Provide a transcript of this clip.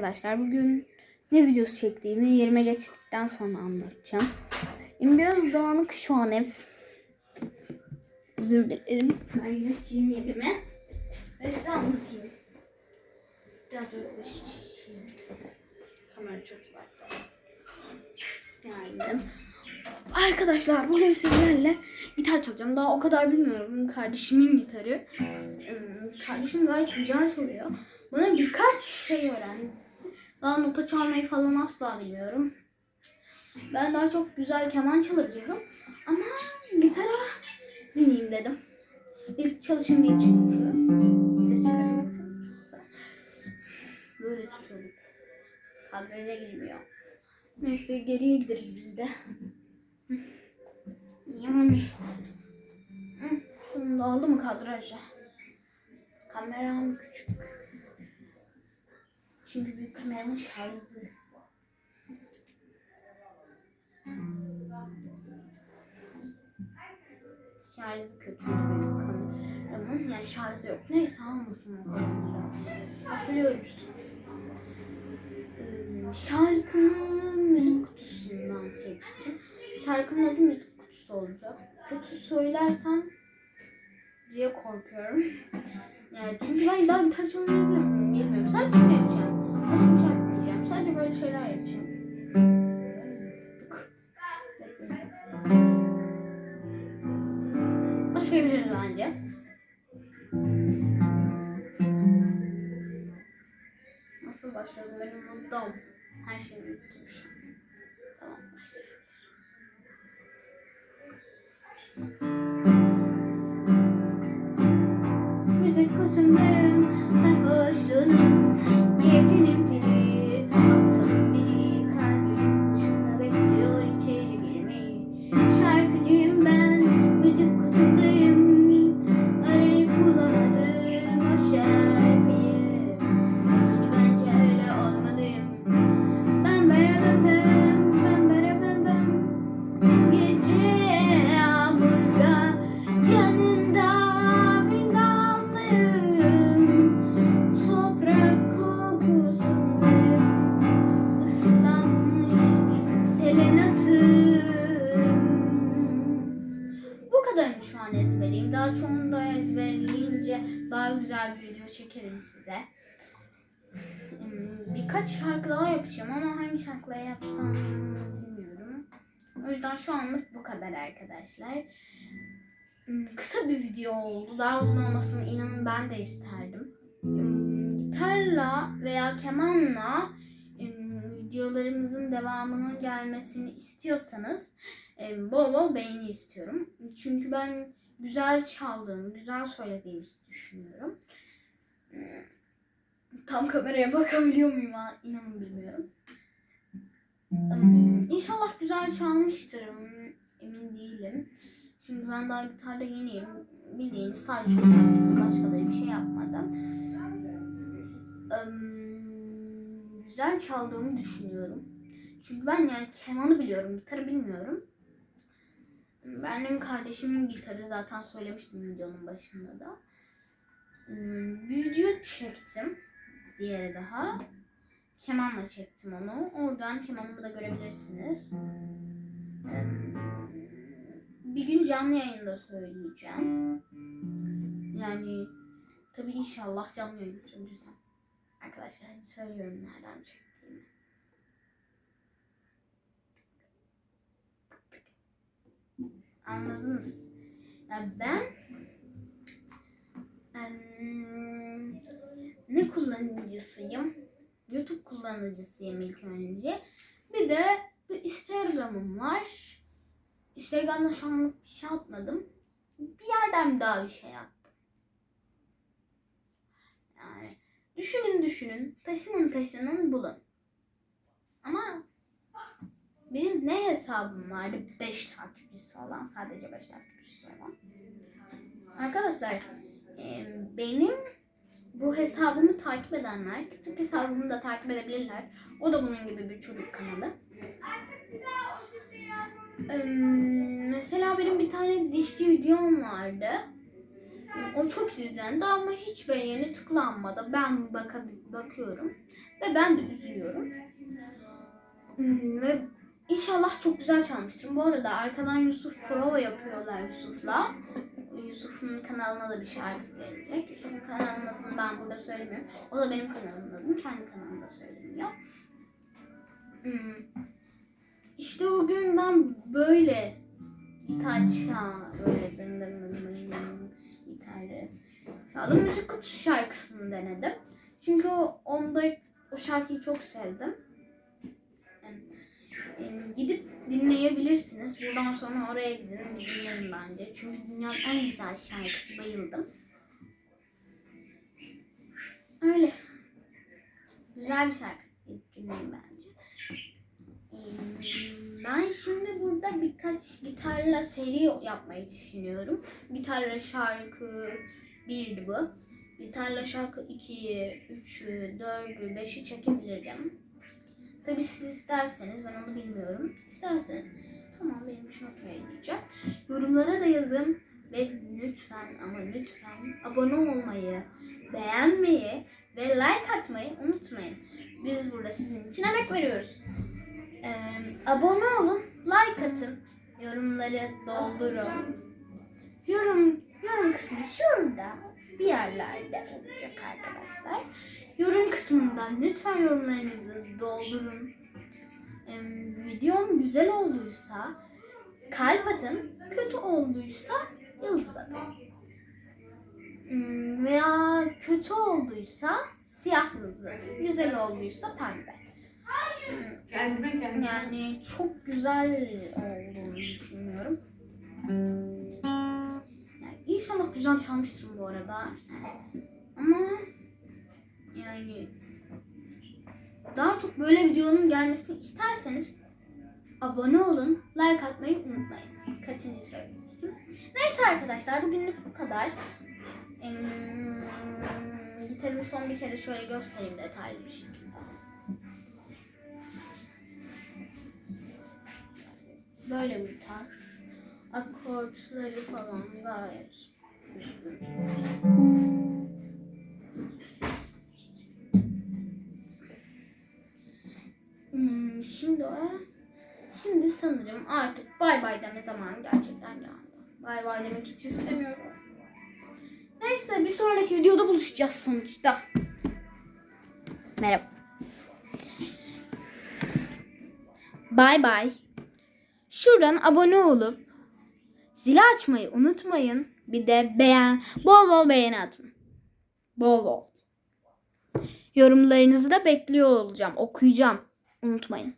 Arkadaşlar bugün ne videosu çektiğimi yerime geçtikten sonra anlatacağım. Benim biraz dağınık şu an ev. Özür dilerim. Ben geçeyim yerime. Ve size anlatayım. Biraz yaklaşayım. Kamera çok uzakta. Geldim. Arkadaşlar bugün sizlerle gitar çalacağım. Daha o kadar bilmiyorum. Kardeşimin gitarı. Ee, Kardeşim gayet güzel çalıyor. Bana birkaç şey öğrendim. Daha nota çalmayı falan asla bilmiyorum. Ben daha çok güzel keman çalabiliyorum. Ama gitara deneyeyim dedim. İlk çalışım değil çünkü. Ses çıkarıyorum. Böyle tutuyorum. Kadraja girmiyor. Neyse geriye gideriz biz de. Yani. Sonunda aldı mı kadraja? Kameram küçük. Çünkü büyük kameranın şarjı. Şarjı kötü büyük kameramın. Yani şarjı yok. Neyse almasın o kamerayı. Başlıyoruz. Ee, Şarkımı müzik kutusundan seçtim. Şarkının adı müzik kutusu olacak. Kötü söylersem diye korkuyorum. Yani çünkü ben daha gitar çalmayı bilmiyorum. bilmiyorum. Sadece şunu yapacağım. Başlayabiliriz bence. Nasıl başladım benim unuttum. Her şeyi unuttum. Tamam başlayalım. Müzik kutusundayım sarhoşluğunun an ezberleyeyim. Daha çoğunu da ezberleyince daha güzel bir video çekerim size. Hmm, Birkaç şarkı daha yapacağım ama hangi şarkıları yapsam bilmiyorum. O yüzden şu anlık bu kadar arkadaşlar. Hmm, Kısa bir video oldu. Daha uzun olmasını inanın ben de isterdim. Hmm, Gitarla veya kemanla videolarımızın devamının gelmesini istiyorsanız em, bol bol beğeni istiyorum. Çünkü ben güzel çaldığımı, güzel söylediğimi düşünüyorum. Hmm, Tam kameraya bakabiliyor muyum ha? İnanın bilmiyorum. Hmm, İnşallah güzel çalmıştırım. Emin değilim. Çünkü ben daha gitarda yeniyim. Bildiğiniz sadece şunu yaptım. Başkaları bir şey yapmadım. Im, güzel çaldığımı düşünüyorum. Çünkü ben yani kemanı biliyorum. Gitarı bilmiyorum. Benim kardeşimin gitarı zaten söylemiştim videonun başında da. Hmm, Bir video çektim. Diğeri daha. Kemanla çektim onu. Oradan kemanımı da görebilirsiniz. Em, Bir gün canlı yayında söyleyeceğim. Yani tabii inşallah canlı yayın lütfen. Arkadaşlar hadi söylüyorum nereden çektiğimi. Anladınız. Yani ben ne kullanıcısıyım? YouTube kullanıcısıyım ilk önce. Bir de bir Instagram'ım var. Instagram'da şu anlık bir şey atmadım. Bir yerden daha bir şey attım. Yani düşünün düşünün, taşının taşının bulun. Ama benim ne hesabım vardı? 5 takipçisi olan, sadece 5 takipçisi olan. Arkadaşlar, benim bu hesabımı takip edenler, TikTok hesabımı da takip edebilirler. O da bunun gibi bir çocuk kanalı. Mesela benim bir tane dişçi videom vardı. O çok izlendi ama hiç beğeni tıklanmadı. Ben baka, bakıyorum ve ben de üzülüyorum. Hmm, ve inşallah çok güzel çalmıştır. Bu arada arkadan Yusuf prova yapıyorlar Yusuf'la. Yusuf'un kanalına da bir şarkı gelecek. Yusuf'un kanalının adını ben burada söylemiyorum. O da benim kanalımın adını kendi kanalımda söylemiyor. Hmm. İşte bugün ben böyle gitar çal, böyle gitarı çaldım. Müzik kutusu şarkısını denedim. Çünkü o, onda o şarkıyı çok sevdim. Yani, e, gidip dinleyebilirsiniz. Buradan sonra oraya gidin dinleyin bence. Çünkü dünyanın en güzel şarkısı. Bayıldım. Öyle. Güzel bir şarkı. Dinleyin bence. Ee, Ben şimdi burada birkaç gitarla seri yapmayı düşünüyorum. Gitarla şarkı birdi bu. Gitarla şarkı 2'yi, 3'ü, 4'ü, 5'i çekebilirim. Tabii siz isterseniz, ben onu bilmiyorum. İsterseniz, tamam benim için okey diyeceğim. Yorumlara da yazın ve lütfen ama lütfen abone olmayı, beğenmeyi ve like atmayı unutmayın. Biz burada sizin için emek veriyoruz. Ee, abone olun, like atın, yorumları doldurun. Yorum, yorum kısmı şurada bir yerlerde olacak arkadaşlar. Yorum kısmından lütfen yorumlarınızı doldurun. Ee, videom güzel olduysa kalp atın, kötü olduysa yıldız atın. Hmm, Veya kötü olduysa siyah yıldız atın. Güzel olduysa pembe. Kendime kendime. Yani çok güzel olduğunu düşünüyorum. Yani inşallah güzel çalmıştım bu arada. Ama yani daha çok böyle videonun gelmesini isterseniz abone olun, like atmayı unutmayın. Kaçıncı söylemiştim. Neyse arkadaşlar bugünlük bu kadar. Em, gitarımı son bir kere şöyle göstereyim detaylı bir şekilde. Böyle bir gitar. Akortları falan gayet. Hmm, şimdi. Şimdi sanırım artık bay bay deme zamanı gerçekten geldi. Bay bay demek hiç istemiyorum. Neyse bir sonraki videoda buluşacağız sonuçta. Merhaba. Bay bay. Şuradan abone olup zili açmayı unutmayın. Bir de beğen, bol bol beğeni atın. Bol bol. Yorumlarınızı da bekliyor olacağım. Okuyacağım. Unutmayın.